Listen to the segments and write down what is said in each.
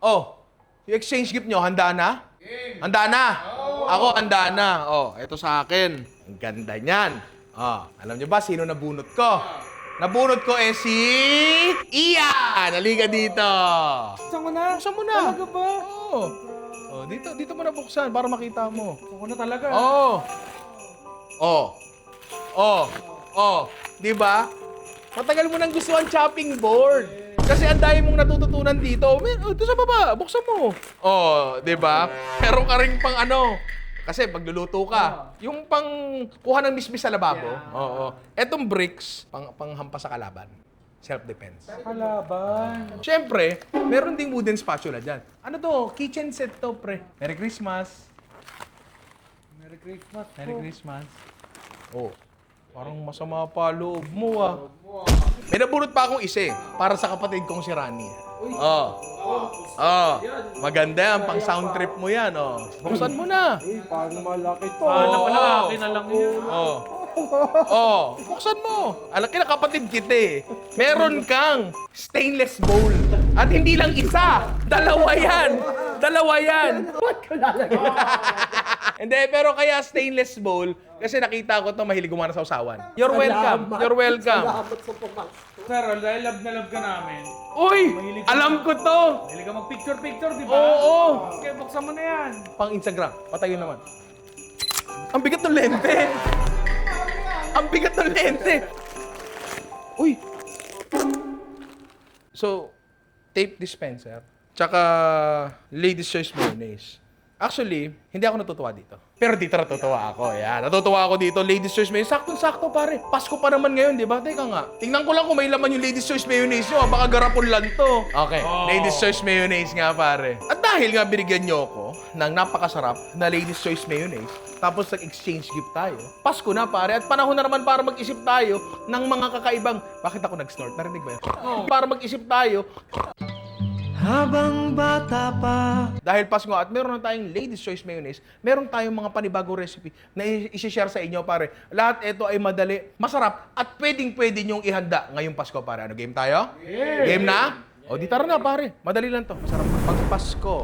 Oh, yung exchange gift nyo, handa na? Handa na? Ako, handa na. Oh, ito sa akin. Ang ganda niyan. Oh, alam nyo ba sino nabunot ko? Nabunot ko eh si... Ian! Halika dito. Buksan mo na. Buksan mo na. Talaga ba? Oh. Oh, dito, dito mo na buksan para makita mo. Buksan ko na talaga. Oh. Oh. Oh. Oh. Di ba? Matagal mo nang gusto ang chopping board. Kasi ang dami mong natututunan dito. Oh, ito sa baba, buksan mo. Oh, di ba? Meron ka rin pang ano. Kasi pagluluto ka, yung pang kuha ng mismis sa lababo. Oo. Etong bricks, pang panghampas sa kalaban. Self-defense. Kalaban. Siyempre, meron ding wooden spatula dyan. Ano to? Kitchen set to, pre. Merry Christmas. Merry Christmas. Merry Christmas. Oh, parang masama pa loob mo ah. May nabunot pa akong isa eh, para sa kapatid kong si Rani. Oh. Oh. Maganda yan, pang sound trip mo yan, oh. Buksan mo na. Eh, parang malaki to. Paano Wala pala, akin na lang yun. Oh. Oh, buksan mo. Alam kina kapatid kita eh. Meron kang stainless bowl. At hindi lang isa, dalawa yan. Dalawa yan. Hindi, pero kaya stainless bowl, kasi nakita ko to mahilig gumana sa usawan. You're welcome. You're welcome. Sir, dahil love na love ka namin. Uy! Alam ko to! Dahil ka mag-picture-picture, di ba? Oo! Sige, buksan mo na yan. Pang Instagram. Patayo naman. Ang bigat ng lente! Ang bigat ng lente! Uy! So, tape dispenser, tsaka ladies choice mayonnaise. Actually, hindi ako natutuwa dito. Pero dito natutuwa ako. Yan. Natutuwa ako dito. Ladies choice mayonnaise. Sakto-sakto pare. Pasko pa naman ngayon, di ba? Teka nga. Tingnan ko lang kung may laman yung ladies choice mayonnaise nyo. Baka garapon lang to. Okay. Oh. Ladies choice mayonnaise nga pare. At dahil nga binigyan nyo ako ng napakasarap na ladies choice mayonnaise, tapos nag-exchange gift tayo. Pasko na pare. At panahon na naman para mag-isip tayo ng mga kakaibang... Bakit ako nag-snort? Narinig ba yun? Para mag-isip tayo Habang bata pa dahil Pasko at meron na tayong Ladies Choice Mayonnaise, meron tayong mga panibagong recipe na i- isi-share sa inyo, pare. Lahat ito ay madali, masarap, at pwedeng-pwede nyong ihanda ngayong Pasko, pare. Ano, game tayo? Game na? O, di tara na, pare. Madali lang to. Masarap. Pag Pasko,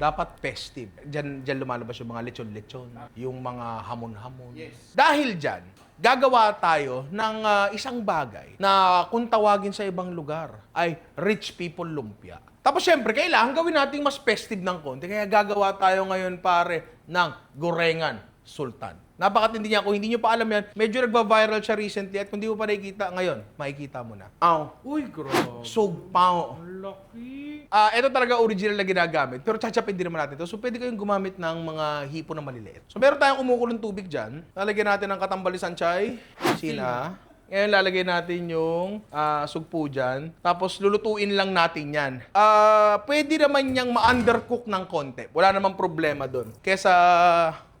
dapat festive. Diyan, diyan lumalabas yung mga lechon-lechon, yung mga hamon-hamon. Dahil diyan, gagawa tayo ng ah, isang bagay na kung tawagin sa ibang lugar ay rich people lumpia. Tapos syempre, kailangan gawin nating mas festive ng konti. Kaya gagawa tayo ngayon pare ng gorengan sultan. Napakatindi niya. Kung hindi nyo pa alam yan, medyo nagba-viral siya recently at kung di mo pa nakikita ngayon, makikita mo na. Aw, Uy, grabe. sugpaw. Laki. Ah, ito talaga original na ginagamit. Pero tsatsyapin din naman natin ito. So, pwede kayong gumamit ng mga hipo na maliliit. So, meron tayong kumukulong tubig dyan. Lalagyan natin ng katambalisan chay, sina. Ngayon, lalagay natin yung ah, sugpo dyan. Tapos, lulutuin lang natin yan. Ah, pwede naman niyang ma-undercook ng konti. Wala namang problema doon. Kesa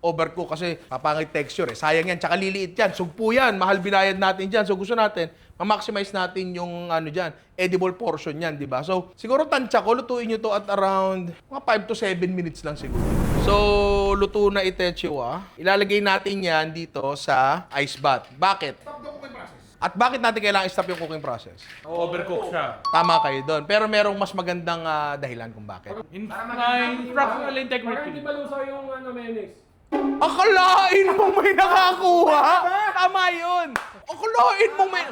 overcook kasi papangit texture eh. Sayang yan. Tsaka liliit yan. Sugpo yan. Mahal binayad natin dyan. So, gusto natin, ma-maximize natin yung ano dyan, edible portion yan, di ba? So, siguro tansya ko, lutuin nyo to at around mga 5 to 7 minutes lang siguro. So, luto na itechua. Ilalagay natin yan dito sa ice bath. Bakit? At bakit natin kailangan i-stop yung cooking process? Overcook siya. Tama kayo doon. Pero merong mas magandang ah, dahilan kung bakit. In, na instructional integrity. malusaw yung ano, mayonnaise. Akalain mo may nakakuha? Tama yun. Akalain mo may...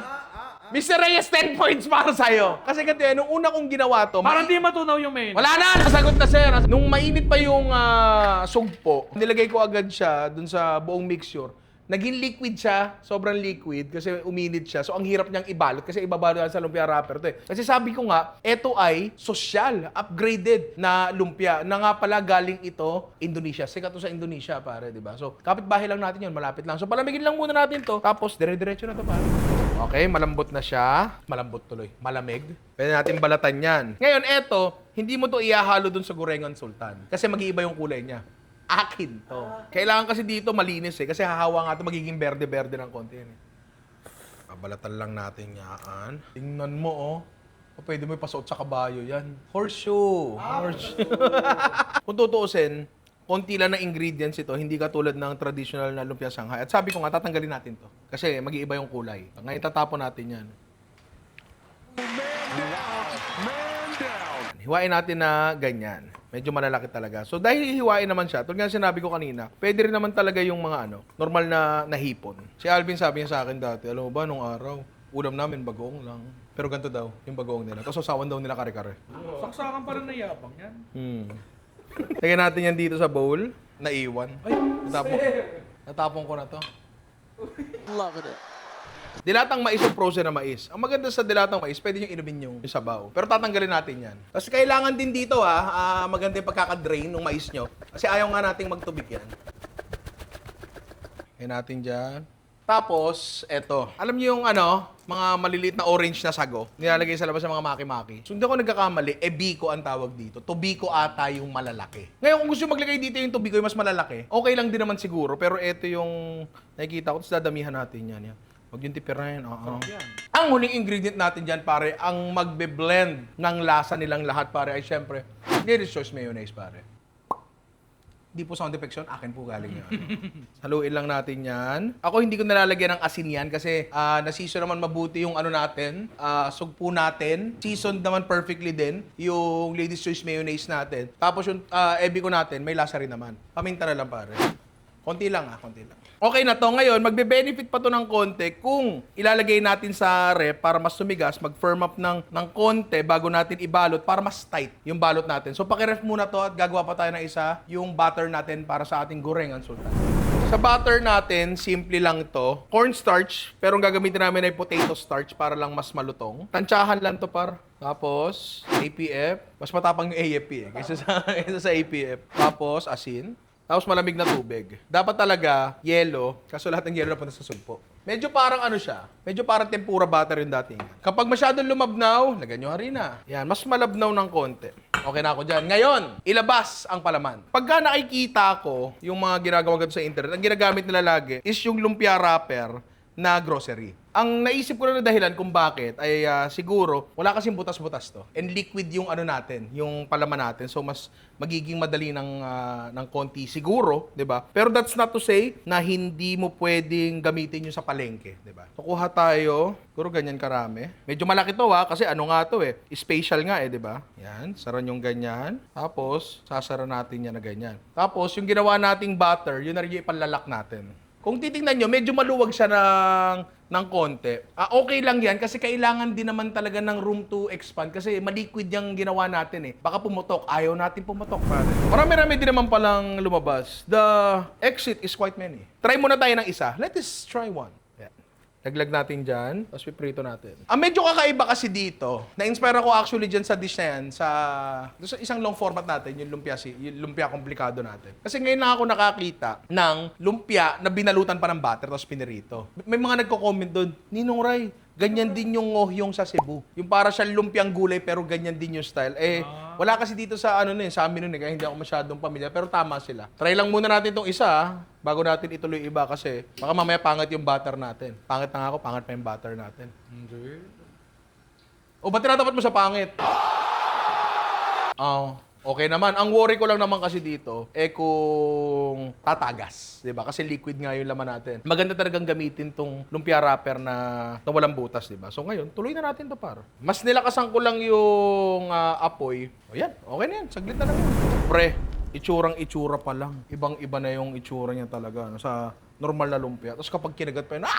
Mr. Reyes, 10 points para sa'yo. Kasi ganito yan, nung una kong ginawa to, Parang di matunaw yung main. Wala na! Nasagot na, sir. Nung mainit pa yung ah, sugpo, nilagay ko agad siya dun sa buong mixture. Naging liquid siya, sobrang liquid kasi uminit siya. So ang hirap niyang ibalot kasi ibabalot sa lumpia wrapper to eh. Kasi sabi ko nga, ito ay social, upgraded na lumpia na nga pala galing ito Indonesia. Sikat to sa Indonesia pare, di ba? So kapitbahay lang natin yun, malapit lang. So palamigin lang muna natin to, tapos dire-diretso na to pare. Okay, malambot na siya. Malambot tuloy. Malamig. Pwede natin balatan yan. Ngayon, eto, hindi mo to iahalo dun sa gorengan sultan. Kasi mag-iiba yung kulay niya. Akin to. Kailangan kasi dito malinis eh. Kasi hahawa nga to, magiging berde-berde ng konti yan eh. Babalatan lang natin yan. Tingnan mo oh. O, pwede mo ipasuot sa kabayo yan. Horseshoe. Horseshoe. Kung tutuusin, konti lang na ingredients ito, hindi katulad ng traditional na lumpia Shanghai. At sabi ko nga, tatanggalin natin to. Kasi mag-iiba yung kulay. Ngayon, tatapon natin yan. Hiwain natin na ganyan. Medyo malalaki talaga. So dahil hihiwain naman siya, tulad nga sinabi ko kanina, pwede rin naman talaga yung mga ano, normal na nahipon. Si Alvin sabi niya sa akin dati, alam mo ba, nung araw, ulam namin bagoong lang. Pero ganito daw, yung bagoong nila. Tapos sasawan daw nila kare-kare. Saksakan pa rin na yabang yan. Hmm. Lagyan natin yan dito sa bowl. Naiwan. Ay, natapon. Natapon ko na to. Dilatang mais o frozen na mais. Ang maganda sa dilatang mais, pwede nyo inumin yung, yung sabaw. Pero tatanggalin natin yan. Tapos kailangan din dito ah, ah, maganda yung pagkakadrain ng mais nyo. Kasi ayaw nga nating magtubig yan. Yan natin dyan. Tapos, eto. Alam niyo yung ano, mga maliliit na orange na sago, nilalagay sa labas ng mga maki-maki. So, hindi ako nagkakamali, e biko ang tawag dito. Tubiko ata yung malalaki. Ngayon, kung gusto maglagay dito yung tubiko yung mas malalaki, okay lang din naman siguro. Pero eto yung nakikita ko, tapos dadamihan natin yan. yan. Huwag yung tipirin. Oo. Ang huling ingredient natin dyan, pare, ang magbe-blend ng lasa nilang lahat, pare, ay syempre, Ladies Choice Mayonnaise, pare. Hindi po sound yun, akin po galing yun. Haluin lang natin yan. Ako hindi ko nalalagyan ng asin yan kasi uh, na-season naman mabuti yung ano natin, ah, sugpo natin. Seasoned naman perfectly din yung Ladies Choice Mayonnaise natin. Tapos yung uh, ebi ko natin, may lasa rin naman. Paminta na lang pare. Konti lang ah, konti lang. Okay na to. Ngayon, magbe-benefit pa to ng konti kung ilalagay natin sa rep para mas sumigas, mag-firm up ng, ng konti bago natin ibalot para mas tight yung balot natin. So, pakiref muna to at gagawa pa tayo ng isa, yung butter natin para sa ating gorengan sultan. Sa butter natin, simple lang to. Cornstarch, pero ang gagamitin namin ay potato starch para lang mas malutong. Tansyahan lang to par. Tapos, APF. Mas matapang yung AFP eh, kaysa sa, kaysa sa APF. Tapos, asin. Tapos malamig na tubig. Dapat talaga yelo, kaso lahat ng yelo napunta sa sulpo. Medyo parang ano siya, medyo parang tempura butter yung dating. Kapag masyadong lumabnaw, lagyan nyo harina. Yan, mas malabnaw ng konti. Okay na ako dyan. Ngayon, ilabas ang palaman. Pagka nakikita ko yung mga ginagawa sa internet, ang ginagamit nila lagi is yung lumpia wrapper na grocery. Ang naisip ko na na dahilan kung bakit ay ah, siguro wala kasing butas-butas to. And liquid yung ano natin, yung palaman natin. So mas magiging madali ng ah, ng konti siguro, 'di ba? Pero that's not to say na hindi mo pwedeng gamitin yung sa palengke, 'di ba? So kuha tayo, siguro ganyan karami. Medyo malaki to ha kasi ano nga to eh, special nga eh, 'di ba? Yan, saran yung ganyan. Tapos sasara natin yan na ganyan. Tapos yung ginawa nating butter, yun na rin yung ipanlalak natin. Kung titingnan nyo, medyo maluwag siya ng, ng konti. Ah, okay lang yan kasi kailangan din naman talaga ng room to expand kasi maliquid yung ginawa natin eh. Baka pumutok. Ayaw natin pumutok, pare. Marami-rami din naman palang lumabas. The exit is quite many. Try muna tayo ng isa. Let us try one. Laglag natin dyan, tapos piprito natin. Ang medyo kakaiba kasi dito, na-inspire ako actually dyan sa dish na yan, sa, sa isang long format natin, yung lumpia, si, yung lumpia komplikado natin. Kasi ngayon lang ako nakakita ng lumpia na binalutan pa ng butter, tapos pinirito. May mga nagko-comment doon, Ninong Ray, ganyan din yung ngohyong sa Cebu. Yung para siya lumpiang gulay, pero ganyan din yung style. Eh, wala kasi dito sa ano nun, eh, sa amin nun, eh, kaya hindi ako masyadong pamilya, pero tama sila. Try lang muna natin itong isa, ah, bago natin ituloy iba kasi baka mamaya pangit yung butter natin. Pangit na nga ako, pangit pa yung butter natin. Hindi. O, ba't tinatapat mo sa pangit? Oh, okay naman. Ang worry ko lang naman kasi dito, eh kung tatagas. 'di ba Kasi liquid nga yung laman natin. Maganda talagang gamitin tong lumpia wrapper na, na walang butas, 'di ba So ngayon, tuloy na natin to par. Mas nilakasan ko lang yung ah, apoy. O yan, okay na yan. Saglit na lang. yan. Pre, itsurang itsura pa lang. Ibang-iba na yung itsura niya talaga. No? Sa normal na lumpia. Tapos kapag kinagat pa yun, ah!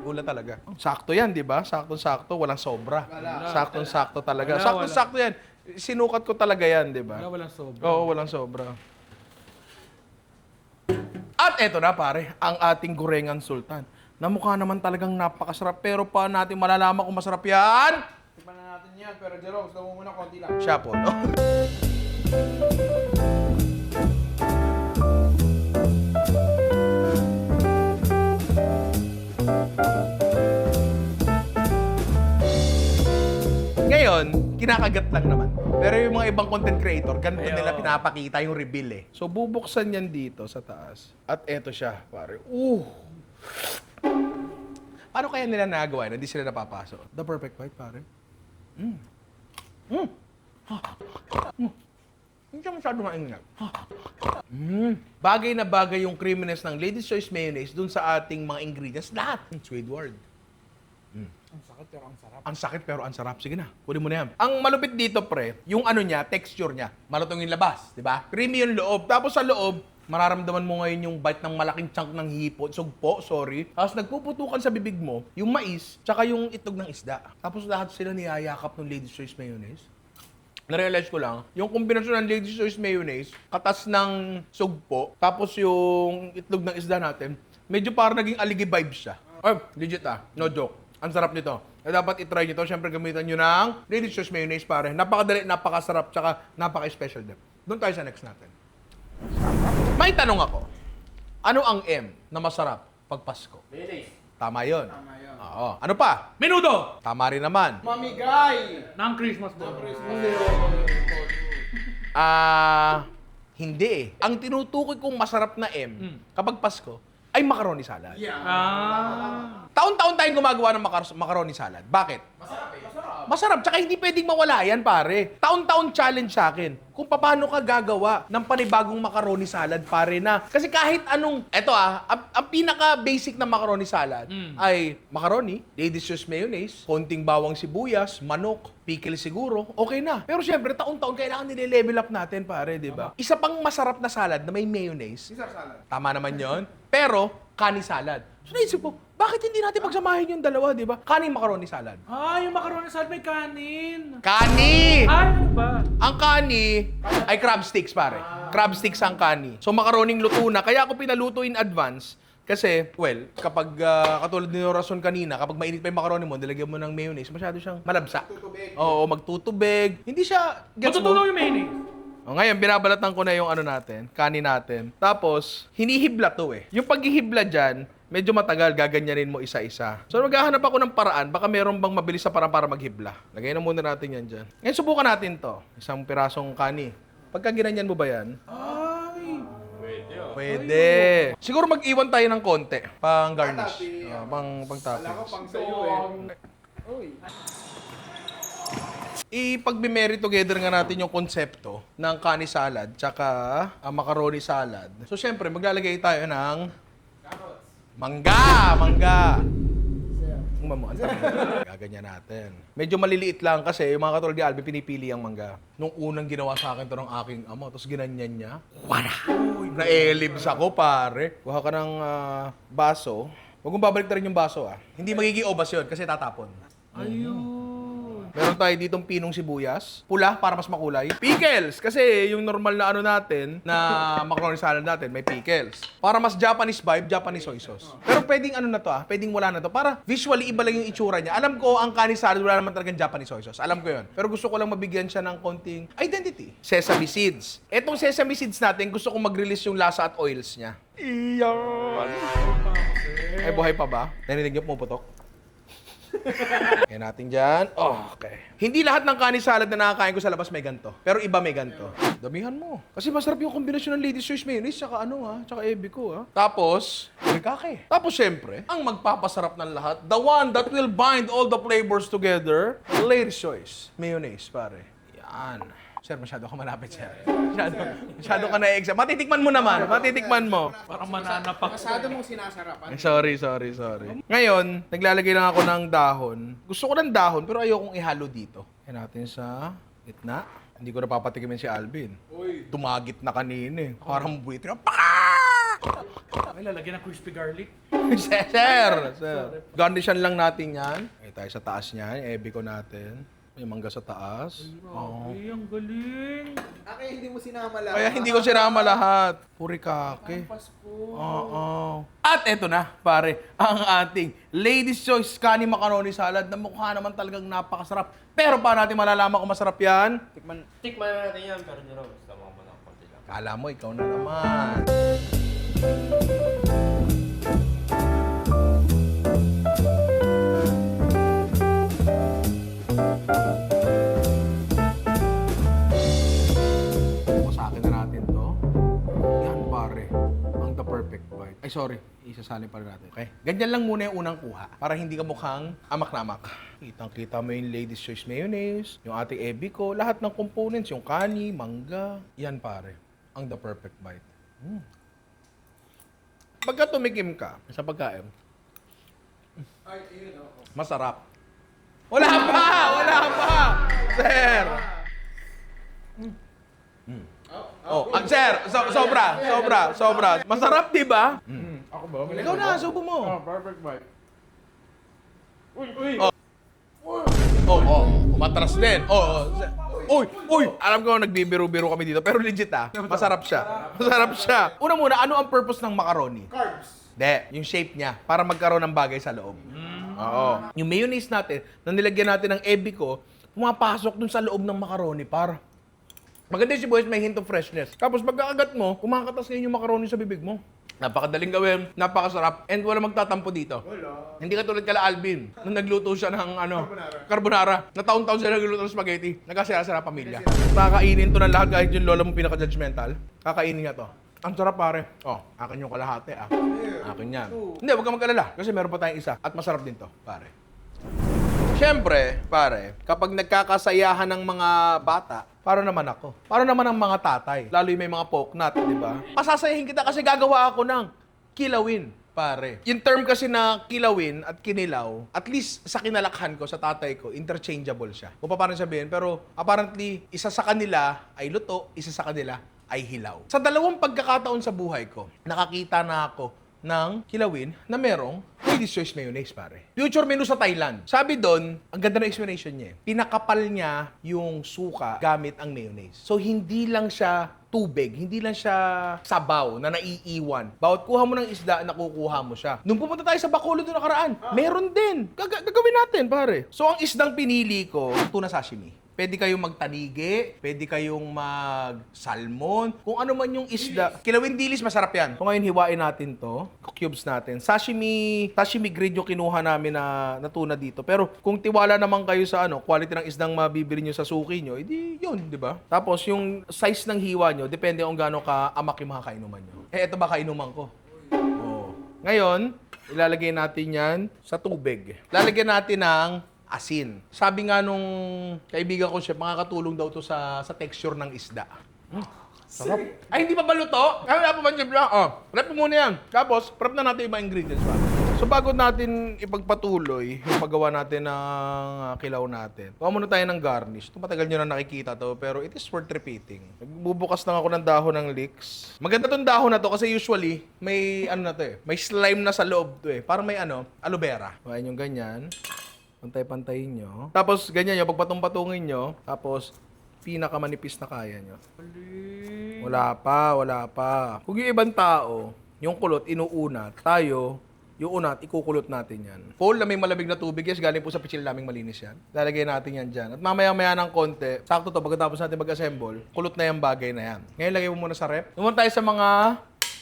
Gulat talaga. Sakto yan, di ba? Saktong-sakto, walang sobra. Saktong-sakto talaga. Wala, Saktong-sakto yan. Sinukat ko talaga yan, di ba? Wala, walang sobra. Oo, walang sobra. At eto na pare, ang ating gorengan sultan. Na mukha naman talagang napakasarap pero pa natin malalaman kung masarap yan? Tikman na natin yan, pero Jerome, gusto mo muna konti lang. Siya po, no? Ngayon, kinakagat lang naman. Pero yung mga ibang content creator, ganito Ayaw. nila pinapakita yung reveal eh. So, bubuksan yan dito sa taas. At eto siya, pare. Uh! Paano kaya nila nagawa yun? Hindi sila napapasok. The perfect bite, pare. Mm. Mm. Hindi siya masyado maingat. Mm. Bagay na bagay yung creaminess ng Lady's Choice Mayonnaise dun sa ating mga ingredients. Lahat. Mm, Squidward. Sakit pero ang sarap. Ang sakit pero ang sarap. Sige na, kunin mo na yan. Ang malupit dito, pre, yung ano niya, texture niya. Malutong yung labas, di ba? Creamy yung loob. Tapos sa loob, mararamdaman mo ngayon yung bite ng malaking chunk ng hipo, sugpo, sorry. Tapos nagpuputukan sa bibig mo, yung mais, tsaka yung itlog ng isda. Tapos lahat sila niyayakap ng Lady's Choice Mayonnaise. Narealize ko lang, yung kombinasyon ng Lady's Choice Mayonnaise, katas ng sugpo, tapos yung itlog ng isda natin, medyo parang naging aligi vibes siya. Ay, legit ah, no joke. Ang sarap nito. Eh, dapat itry nyo to. Siyempre, gamitan nyo ng Choice Mayonnaise, pare. Napakadali, napakasarap, tsaka napaka-special din. Doon tayo sa next natin. May tanong ako. Ano ang M na masarap pag Pasko? Mayonnaise. Tama yun. Tama yun. Oo. Ano pa? Menudo! Tama rin naman. Mamigay! Ng Christmas ball. Ah, hindi eh. Ang tinutukoy kong masarap na M Mm. kapag Pasko ay macaroni salad. Yeah. Ah. Taon-taon tayong gumagawa ng macaroni salad. Bakit? Masarap eh. Masarap. Masarap, tsaka hindi pwedeng mawala yan, pare. Taon-taon challenge sa akin. Kung paano ka gagawa ng panibagong macaroni salad, pare na. Kasi kahit anong, eto ah, ang, ang pinaka-basic na macaroni salad Mm. ay macaroni, delicious mayonnaise, konting bawang sibuyas, manok, pickle siguro, okay na. Pero syempre, taon-taon kailangan nile-level up natin, pare, di ba? Isa pang masarap na salad na may mayonnaise, Caesar salad. Tama naman yon. Pero, kani salad. So naisip ko, bakit hindi natin pagsamahin yung dalawa, di ba? Kaning macaroni salad. Ah, yung macaroni salad may kanin. Kani! Ay, ano ba? Ang kani ay crab sticks, pare. Crab sticks ang kani. So, makaroning luto na. Kaya ako pinaluto in advance. Kasi, well, kapag ah, katulad ni Rason kanina, kapag mainit pa yung macaroni mo, nilagyan mo ng mayonnaise, masyado siyang malabsa. Oo, magtutubig. Hindi siya, gets mo? Matutunaw yung mayonnaise. O ngayon, binabalatan ko na yung ano natin, kanin natin. Tapos, hinihibla to eh. Yung paghihibla dyan, medyo matagal, gaganyanin mo isa-isa. So, maghahanap ako ng paraan. Baka meron bang mabilis sa paraan para maghibla. Lagay na muna natin yan dyan. Ngayon, subukan natin to. Isang pirasong kani. Pagka ginanyan mo ba yan? Ay. Pwede. Siguro mag-iwan tayo ng konti. Pang garnish. Oh, pang, pang Wala ko toppings. pang sa'yo eh. Uy. Ipagme-marry together nga natin yung konsepto ng kani salad tsaka ang macaroni salad. So, syempre, maglalagay tayo ng Carrots. mangga! Mangga! Tagal. Gaganyan natin. Medyo maliliit lang kasi yung mga katulad ni Albi, pinipili ang mangga. Nung unang ginawa sa akin to ng aking ama, tapos ginanyan niya, wala! Na-elibs ako, pare. Kuha ka ng ah, baso. Huwag mong babalik na rin yung baso, ah. Hindi magiging obas yun kasi tatapon. Ayun. Meron tayo ditong pinong sibuyas. Pula para mas makulay. Pickles! Kasi yung normal na ano natin, na macaroni salad natin, may pickles. Para mas Japanese vibe, Japanese soy sauce. Pero pwedeng ano na to ah, pwedeng wala na to. Para visually iba lang yung itsura niya. Alam ko, ang kanin salad, wala naman talagang Japanese soy sauce. Alam ko yun. Pero gusto ko lang mabigyan siya ng konting identity. Sesame seeds. Etong sesame seeds natin, gusto kong mag-release yung lasa at oils niya. Iyan! Ay, buhay pa ba? Narinig niyo pumuputok? Kaya natin dyan. Oh, okay. Hindi lahat ng kanin salad na nakakain ko sa labas may ganto. Pero iba may ganto. Damihan mo. Kasi masarap yung kombinasyon ng Lady's Choice Mayonnaise tsaka ano ha, tsaka ebi ko ha. Tapos, kake. Tapos syempre, ang magpapasarap ng lahat, the one that will bind all the flavors together, Lady's Choice Mayonnaise, pare. Yan. Sir, masyado ka malapit, sir. Masyado, masyado ka na-exam. Matitikman mo naman. Matitikman mo. Parang mananapak. Masyado mong sinasarapan. Ay, Sorry, sorry, sorry. Ngayon, naglalagay lang ako ng dahon. Gusto ko ng dahon, pero ayokong ihalo dito. Yan natin sa gitna. Hindi ko napapatikimin si Alvin. Uy. Tumagit na kanina eh. Parang buwit. Paka! Ay, lalagyan ng crispy garlic. sir, sir, sir. Garnishan lang natin yan. Ay, tayo sa taas niyan. Ebi ko natin. May mangga sa taas. Oo. Ay, ang galing. Aki, hindi mo sinama lahat. Kaya hindi ko sinama lahat. Puri kake. Pasko. Oo. At eto na, pare, ang ating Ladies Choice Kani Macaroni Salad na mukha naman talagang napakasarap. Pero paano natin malalaman kung masarap yan? Tikman. Tikman na natin yan, pero gusto mo mo ng konti lang. Kala mo, ikaw na naman. Bite. Ay sorry, isasali pa rin natin. Okay? Ganyan lang muna yung unang kuha para hindi ka mukhang amak-namak. Kitang-kita mo yung Lady's Choice Mayonnaise, yung ating ebi ko, lahat ng components, yung kani, mangga. Yan pare, ang the perfect bite. Mm. Pagka tumikim ka sa pagkain, masarap. Wala pa! Wala pa! Sir! Oh, ah, sir, so- sobra, sobra, sobra. Masarap, di ba? Ako ba? Ikaw na, subo mo. Oh, perfect bite. Uy, uy. Oh. Oh, oh, umatras din. Oh, oh. Uy, uy! Alam ko nagbibiro-biro kami dito, pero legit ah. Masarap siya. Masarap siya. Una muna, ano ang purpose ng macaroni? Carbs. Hindi, yung shape niya, para magkaroon ng bagay sa loob. Oo. Yung mayonnaise natin, na nilagyan natin ng ebiko, pumapasok dun sa loob ng macaroni, par. Maganda yung sibuyas, may hint of freshness. Tapos pagkakagat mo, kumakatas ngayon yung macaroni sa bibig mo. Napakadaling gawin, napakasarap, and wala magtatampo dito. Wala. Hindi ka tulad kala Alvin, nung nagluto siya ng ano, Carbonara. carbonara. Na taon-taon siya nagluto ng spaghetti. Nagkasaya-saya pamilya. Kakainin to ng lahat kahit yung lola mo pinaka-judgmental. Kakainin nga to. Ang sarap pare. Oh, akin yung kalahati ah. Akin yan. Hindi, huwag ka mag-alala. Kasi meron pa tayong isa. At masarap din to, pare. Siyempre, pare, kapag nagkakasayahan ng mga bata, para naman ako. Para naman ang mga tatay. Lalo yung may mga poknat, di ba? Pasasayahin kita kasi gagawa ako ng kilawin, pare. Yung term kasi na kilawin at kinilaw, at least sa kinalakhan ko, sa tatay ko, interchangeable siya. Kung pa paano sabihin, pero apparently, isa sa kanila ay luto, isa sa kanila ay hilaw. Sa dalawang pagkakataon sa buhay ko, nakakita na ako ng kilawin na merong Ladies Choice Mayonnaise, pare. Future menu sa Thailand. Sabi doon, ang ganda ng explanation niya. eh. Pinakapal niya yung suka gamit ang mayonnaise. So, hindi lang siya tubig, hindi lang siya sabaw na naiiwan. Bawat kuha mo ng isda, nakukuha mo siya. Nung pupunta tayo sa Bacolod doon nakaraan, meron din. Gaga- gagawin natin, pare. So, ang isdang pinili ko, tuna sashimi. Pwede kayong magtanigi, pwede kayong mag-salmon, kung ano man yung isda. Kilawin dilis, masarap yan. So ngayon, hiwain natin to, cubes natin. Sashimi, sashimi grade yung kinuha namin na, na tuna dito. Pero kung tiwala naman kayo sa ano, quality ng isdang mabibili nyo sa suki nyo, edi yun, di ba? Tapos yung size ng hiwa nyo, depende kung gaano ka amak yung mga kainuman nyo. Eh, ito ba kainuman ko? Oh. Ngayon, ilalagay natin yan sa tubig. Lalagyan natin ng asin. Sabi nga nung kaibigan ko chef, makakatulong daw to sa sa texture ng isda. Mm, sarap. Ay, hindi pa ba luto? Ay, wala pa ba chef? Oh, rep mo muna yan. Tapos, prep na natin yung mga ingredients pa. So, bago natin ipagpatuloy yung paggawa natin ng ah, kilaw natin, gawa muna tayo ng garnish. Ito matagal nyo na nakikita to, pero it is worth repeating. Nagbubukas lang ako ng dahon ng leeks. Maganda tong dahon na to kasi usually, may ano na to eh, may slime na sa loob to eh. Parang may ano, aloe vera. Kuhain yung ganyan. Pantay-pantayin nyo. Tapos, ganyan nyo, pagpatong-patungin nyo. Tapos, pinakamanipis na kaya nyo. Wala pa, wala pa. Kung yung ibang tao, yung kulot, inuunat. Tayo, yung unat, ikukulot natin yan. Paul na may malamig na tubig, yes, galing po sa pichil naming malinis yan. Lalagay natin yan dyan. At mamaya-maya ng konti, sakto to, pagkatapos natin mag-assemble, kulot na yung bagay na yan. Ngayon, lagay mo muna sa rep. Naman tayo sa mga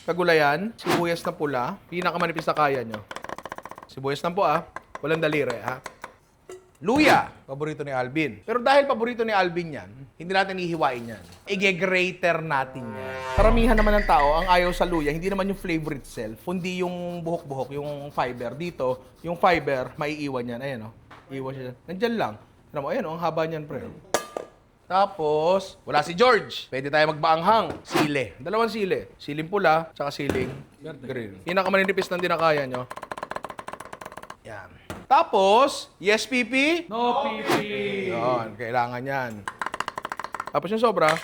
kagulayan, sibuyas na pula, pinakamanipis na kaya nyo. Sibuyas na po ah, walang daliri ah. Luya, paborito ni Alvin. Pero dahil paborito ni Alvin yan, hindi natin ihiwain yan. Ige-grater natin yan. Karamihan naman ng tao, ang ayaw sa luya, hindi naman yung flavor itself, kundi yung buhok-buhok, yung fiber. Dito, yung fiber, maiiwan yan. Ayan o, iiwan siya. dyan. Nandyan lang. Alam mo, ayan o, ang haba niyan, pre. Tapos, wala si George. Pwede tayo magbaanghang. Sile. Dalawang sile. Siling pula, tsaka siling green. Pinakamaninipis ng dinakaya nyo. Yan. Tapos, yes, PP. No, pipi. Yun, kailangan yan. Tapos yung sobra,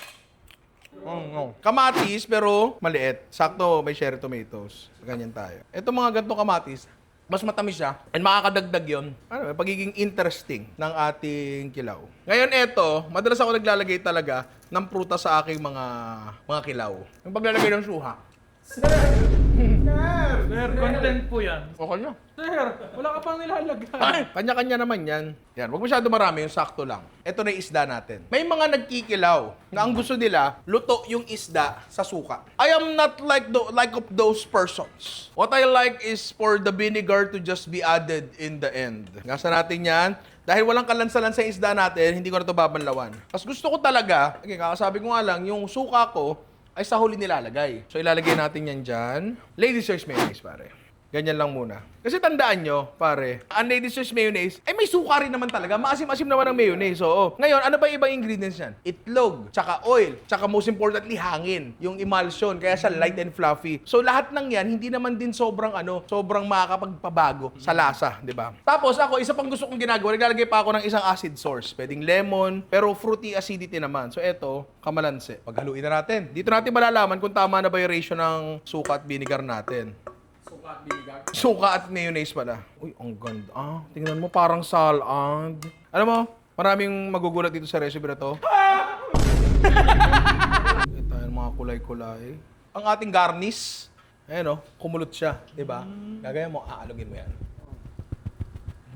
mm, no. kamatis pero maliit. Sakto, may cherry tomatoes. Ganyan tayo. Ito mga ganitong kamatis, mas matamis siya and makakadagdag yon ano, pagiging interesting ng ating kilaw. Ngayon ito, madalas ako naglalagay talaga ng prutas sa aking mga mga kilaw. Yung paglalagay ng suha. Sir, content po yan. Okay na. Sir, wala ka pang nilalagay. Ay, Kanya-kanya naman yan. Yan, wag masyado marami, yung sakto lang. Ito na yung isda natin. May mga nagkikilaw na ang gusto nila, luto yung isda sa suka. I am not like the, like of those persons. What I like is for the vinegar to just be added in the end. Gasa natin yan. Dahil walang kalansalan sa isda natin, hindi ko na ito babanlawan. Tapos gusto ko talaga, okay, kakasabi ko nga lang, yung suka ko, ay sa huli nilalagay. So ilalagay natin yan dyan. Ladies Choice Mayonnaise, pare. Ganyan lang muna. Kasi tandaan nyo, pare, ladies choice mayonnaise, eh may suka rin naman talaga. Maasim-asim naman ang mayonnaise. Oo. Ngayon, ano ba ibang ingredients yan? Itlog, tsaka oil, tsaka most importantly, hangin. Yung emulsion, kaya siya light and fluffy. So lahat ng yan, hindi naman din sobrang ano, sobrang makakapagpabago sa lasa, di ba? Tapos ako, isa pang gusto kong ginagawa, naglalagay pa ako ng isang acid source. Pwedeng lemon, pero fruity acidity naman. So eto, kamalanse. Paghaluin na natin. Dito natin malalaman kung tama na ba yung ratio ng suka at vinegar natin. Suka at binigag. Suka at mayonnaise pala. Uy, ang ganda. Ah, tingnan mo, parang salad. Alam mo, maraming magugulat dito sa recipe na to. Ito yung mga kulay-kulay. Ang ating garnish, ayan o, kumulot siya, di ba? Gagaya mo, aalugin mo yan.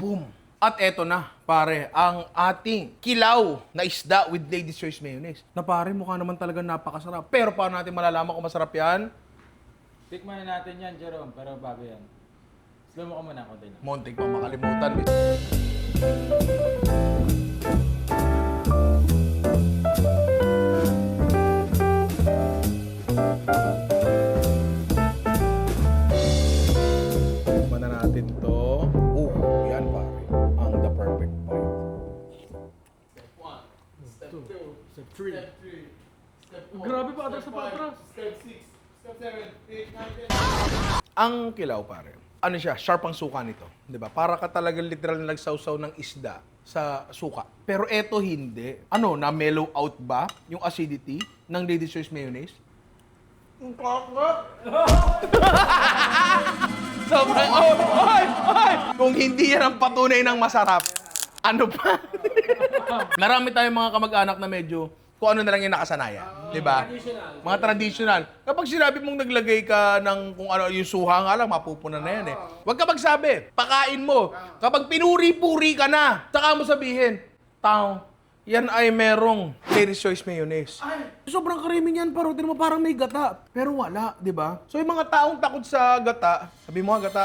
Boom! At eto na, pare, ang ating kilaw na isda with Ladies Choice Mayonnaise. Na pare, mukha naman talaga napakasarap. Pero paano natin malalaman kung masarap yan? Tikman na natin yan, Jerome, pero bago yan. Slow mo ka muna, konti na. Montig pa makalimutan. Tikman na natin to. Oh, yan pare. Ang the perfect bite. Step 3. Grabe pa atras sa patras. Step 6. Step 7. 8, 9, 10. Ang kilaw pare. Ano siya, sharp ang suka nito. 'Di ba? Para ka talagang literal na nagsawsaw ng isda sa suka. Pero eto hindi. Ano, na mellow out ba yung acidity ng Ladies Choice Mayonnaise? Sobrang, oh, oy, oy! Kung hindi yan ang patunay ng masarap, ano pa? Marami tayong mga kamag-anak na medyo kung ano na lang yung nakasanayan. di ba? Mga traditional. Kapag sinabi mong naglagay ka ng kung ano, yung suha nga lang, mapupunan na yan eh. Huwag ka magsabi. Pakain mo. Kapag pinuri-puri ka na, saka mo sabihin, tao, yan ay merong Ladies Choice Mayonnaise. Sobrang karimi niyan, pero mo parang may gata. Pero wala, di ba? So yung mga taong takot sa gata, sabi mo nga gata,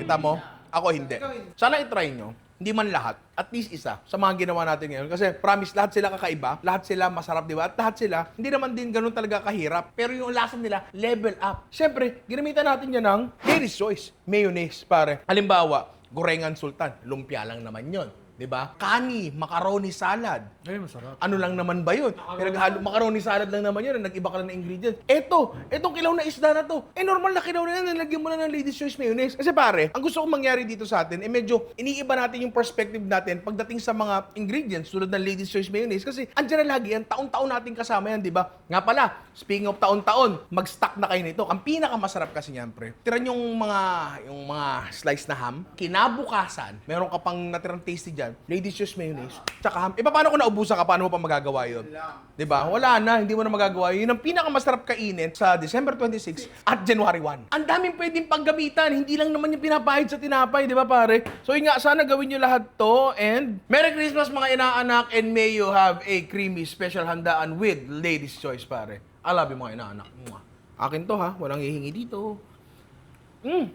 kita mo? Ako hindi. Sana itry nyo. Hindi man lahat. At least isa sa mga ginawa natin ngayon. Kasi promise, lahat sila kakaiba. Lahat sila masarap, di ba? At lahat sila, hindi naman din ganun talaga kahirap. Pero yung lasa nila, level up. Siyempre, ginamitan natin yan ng Ladies Choice. Mayonnaise, pare. Halimbawa, gorengan sultan. Lumpia lang naman yon Di ba? Kani, macaroni salad. Ay, masarap. Ano lang naman ba yun? Pinaghalo, macaroni salad lang naman yun, nag-iba ka lang ng ingredients. Eto, etong kilaw na isda na to. Eh, normal na kilaw na yan, nalagyan mo na ng Ladies Choice Mayonnaise. Kasi pare, ang gusto kong mangyari dito sa atin, eh medyo iniiba natin yung perspective natin pagdating sa mga ingredients tulad ng Ladies Choice Mayonnaise. Kasi andyan na lagi yan, taon-taon natin kasama yan, di ba? Nga pala, speaking of taon-taon, mag-stock na kayo nito. Ang pinakamasarap kasi niyan, pre. Tiran yung mga, yung mga slice na ham, kinabukasan, meron ka pang natirang tasty dyan, Ladies Choice Mayonnaise, tsaka ham. E paano kung naubusan ka, paano mo pa magagawa yun? Di ba? Wala na, hindi mo na magagawa yun. Yun ang pinakamasarap kainin sa December 26 at January 1. Ang daming pwedeng paggamitan, hindi lang naman yung pinapahid sa tinapay, di ba pare? So yun nga, sana gawin nyo lahat to and Merry Christmas mga inaanak and may you have a creamy special handaan with Ladies Choice pare. I love you mga inaanak. Mwah. Akin to ha, walang hihingi dito. Mm.